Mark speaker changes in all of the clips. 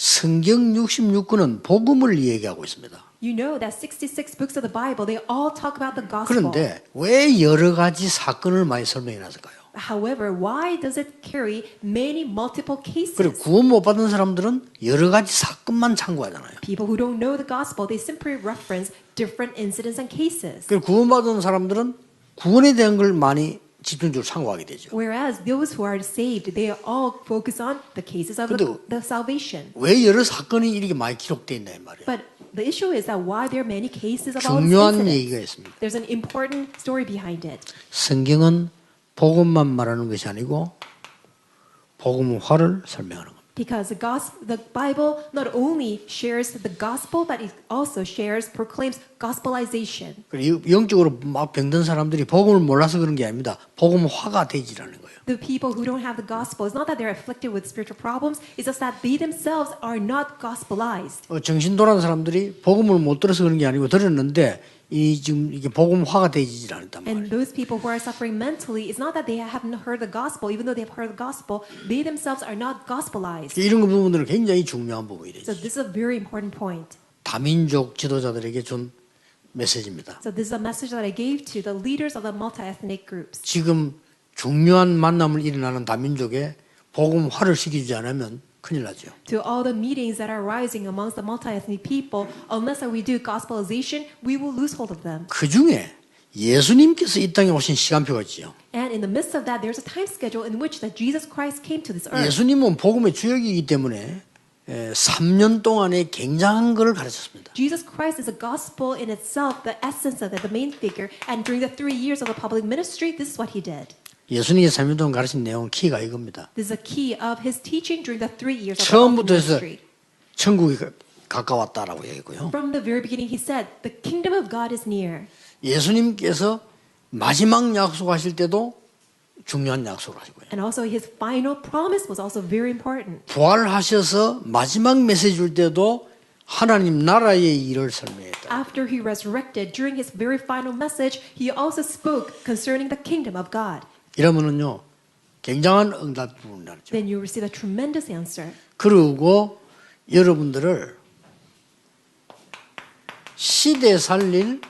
Speaker 1: 성경 66권은 복음을 얘기하고 있습니다.
Speaker 2: You know that 66 books of the Bible, they all talk about the gospel.
Speaker 1: 그런데 왜 여러 가지 사건을 많이 설명해 놨을까요?
Speaker 2: However, why does it carry many multiple cases?
Speaker 1: 그리고 구원 못 받은 사람들은 여러 가지 사건만 참고하잖아요.
Speaker 2: People who don't know the gospel, they simply reference different incidents and cases.
Speaker 1: 그리고 구원 받은 사람들은 구원에 대한 걸 많이 집중적으로 참고하게 되죠.
Speaker 2: Whereas those who are saved, they all focus on the cases of the, the salvation.
Speaker 1: 왜 여러 사건이 이렇게 많이 기록되어 있나 이 말이에요.
Speaker 2: But the issue is that why there are many cases of all these
Speaker 1: 중요한
Speaker 2: incidents.
Speaker 1: 얘기가 있습니다.
Speaker 2: There's an important story behind it.
Speaker 1: 성경은 복음만 말하는 것이 아니고 복음화를 설명하는 겁니다.
Speaker 2: Because the gospel, the Bible not only shares the gospel, but it also shares, proclaims gospelization.
Speaker 1: 그리고 영적으로 막 병든 사람들이 복음을 몰라서 그런 게 아닙니다. 복음화가 되지라는 거예요.
Speaker 2: The people who don't have the gospel, it's not that they're afflicted with spiritual problems, it's just that they themselves are not gospelized.
Speaker 1: 어, 정신 돌아온 사람들이 복음을 못 들어서 그런 게 아니고 들었는데 이 지금 이게 복음화가 되지를 않았단 말이에요.
Speaker 2: And those people who are suffering mentally, it's not that they haven't heard the gospel, even though they've heard the gospel, they themselves are not gospelized.
Speaker 1: 이런 부분들은 굉장히 중요한 부분이
Speaker 2: So this is a very important point.
Speaker 1: 다민족 지도자들에게 준 메시지입니다.
Speaker 2: So this is a message that I gave to the leaders of the multi-ethnic groups.
Speaker 1: 지금 중요한 만남을 일어나는 다민족에 복음화를 시키지 않으면 큰일 나죠.
Speaker 2: To all the meetings that are rising amongst the multi-ethnic people, unless we do gospelization, we will lose hold of them.
Speaker 1: 그 중에 예수님께서 이 땅에 오신 시간표가 있지요.
Speaker 2: And in the midst of that, there's a time schedule in which that Jesus Christ came to this earth.
Speaker 1: 예수님은 복음의 주역이기 때문에 에, 3년 동안에 굉장한 것을 가르쳤습니다.
Speaker 2: Jesus Christ is a gospel in itself, the essence of it, the main figure. And during the three years of the public ministry, this is what he did.
Speaker 1: 예수님이 3년 동안 가르친 내용은 키가 이겁니다.
Speaker 2: This is a key of his teaching during the three years of
Speaker 1: 처음부터
Speaker 2: public
Speaker 1: 해서
Speaker 2: ministry.
Speaker 1: 천국이 가- 가까웠다라고 얘기했고요.
Speaker 2: From the very beginning, he said, The kingdom of God is near.
Speaker 1: 예수님께서 마지막 약속하실 때도 중요한 약속을 하시고요.
Speaker 2: And also, his final promise was also very important.
Speaker 1: 부활하셔서 마지막 메시지 줄 때도 하나님 나라의 일을 설명했다.
Speaker 2: After he resurrected, during his very final message, he also spoke concerning the kingdom of God.
Speaker 1: 이러면은요, 굉장한 응답을 나죠.
Speaker 2: Then you receive a tremendous answer.
Speaker 1: 그리고 여러분들을 시대 살릴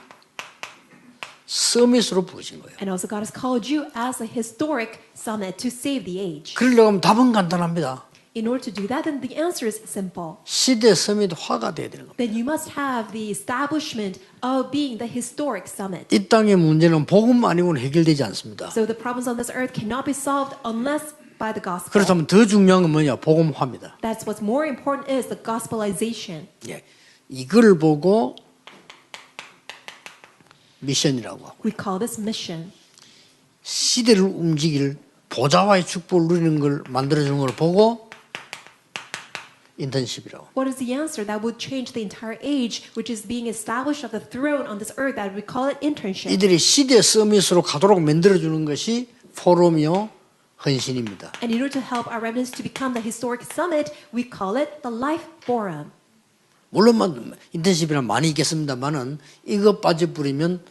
Speaker 1: 서밋으로 부르신 거예요.
Speaker 2: And also, God has called you as a historic summit to save the age.
Speaker 1: 그러려고 하면 답은 간단합니다.
Speaker 2: In order to do that, then the answer is simple.
Speaker 1: 시대 서밋 화가 돼야 되는 겁니다.
Speaker 2: Then you must have the establishment of being the historic summit.
Speaker 1: 이 땅의 문제는 복음 아니고는 해결되지 않습니다.
Speaker 2: So the problems on this earth cannot be solved unless by the gospel.
Speaker 1: 그렇다면 더 중요한 건 뭐냐? 복음화입니다.
Speaker 2: That's what's more important is the gospelization.
Speaker 1: 예. 이걸 보고 미션이라고 하고
Speaker 2: We call this mission.
Speaker 1: 시대를 움직일 보좌와의 축복을 누리는 걸 만들어주는 걸 보고 인턴십이라고.
Speaker 2: What is the answer that would change the entire age, which is being established of the throne on this earth? That we call it internship.
Speaker 1: 이들이 시대 서밋으로 가도록 만들어주는 것이 포럼이요 헌신입니다.
Speaker 2: And in order to help our remnants to become the historic summit, we call it the Life Forum.
Speaker 1: 물론 만- 인턴십이란 많이 있겠습니다만은 이거 빠져버리면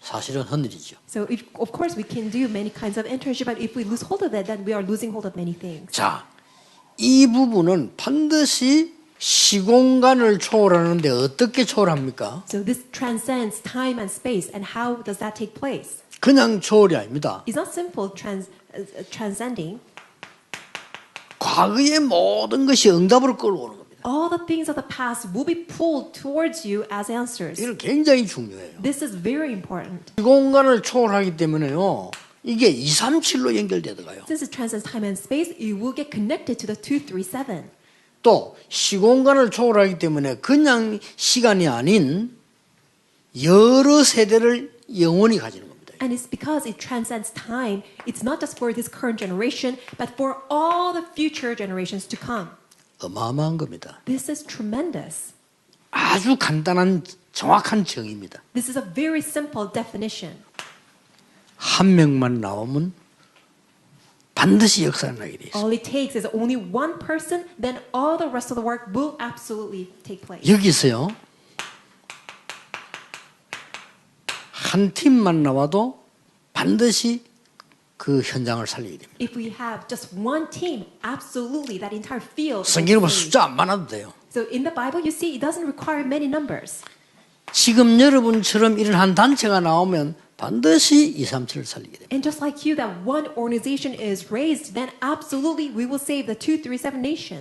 Speaker 1: 사실은 헌일이죠.
Speaker 2: So if, of course we can do many kinds of internship, but if we lose hold of it, then we are losing hold of many things.
Speaker 1: 자, 이 부분은 반드시 시공간을 초월하는데 어떻게 초월합니까?
Speaker 2: So this transcends time and space, and how does that take place?
Speaker 1: 그냥 초월이 아닙니다.
Speaker 2: It's not simple trans, uh, uh, transcending.
Speaker 1: 과거의 모든 것이 응답으로 끌어오는 겁니다.
Speaker 2: All the things of the past will be pulled towards you as answers.
Speaker 1: 이건 굉장히 중요해요.
Speaker 2: This is very important.
Speaker 1: 시공간을 초월하기 때문에요. 이게 237로 연결되더가요.
Speaker 2: Since it transcends time and space, you will get connected to the 237.
Speaker 1: 또 시공간을 초월하기 때문에 그냥 시간이 아닌 여러 세대를 영원히 가지는 겁니다.
Speaker 2: And it's because it transcends time. It's not just for this current generation, but for all the future generations to come.
Speaker 1: 어마어마한 겁니다.
Speaker 2: This is tremendous.
Speaker 1: 아주 간단한 정확한 정의입니다.
Speaker 2: This is a very simple definition.
Speaker 1: 한 명만 나오면 반드시 역사가 나게 돼 있어.
Speaker 2: All it takes is only one person, then all the rest of the work will absolutely take place.
Speaker 1: 여기서요. 한 팀만 나와도 반드시 그 현장을 살리게 됩니다.
Speaker 2: If we have just one team, absolutely that entire field. 성경은
Speaker 1: 숫자 안 많아도 돼요.
Speaker 2: So in the Bible, you see, it doesn't require many numbers.
Speaker 1: 지금 여러분처럼 이런 한 단체가 나오면 반드시 2, 3, 7을 살리게 됩니다.
Speaker 2: And just like you, that one organization is raised, then absolutely we will save the 237 nation.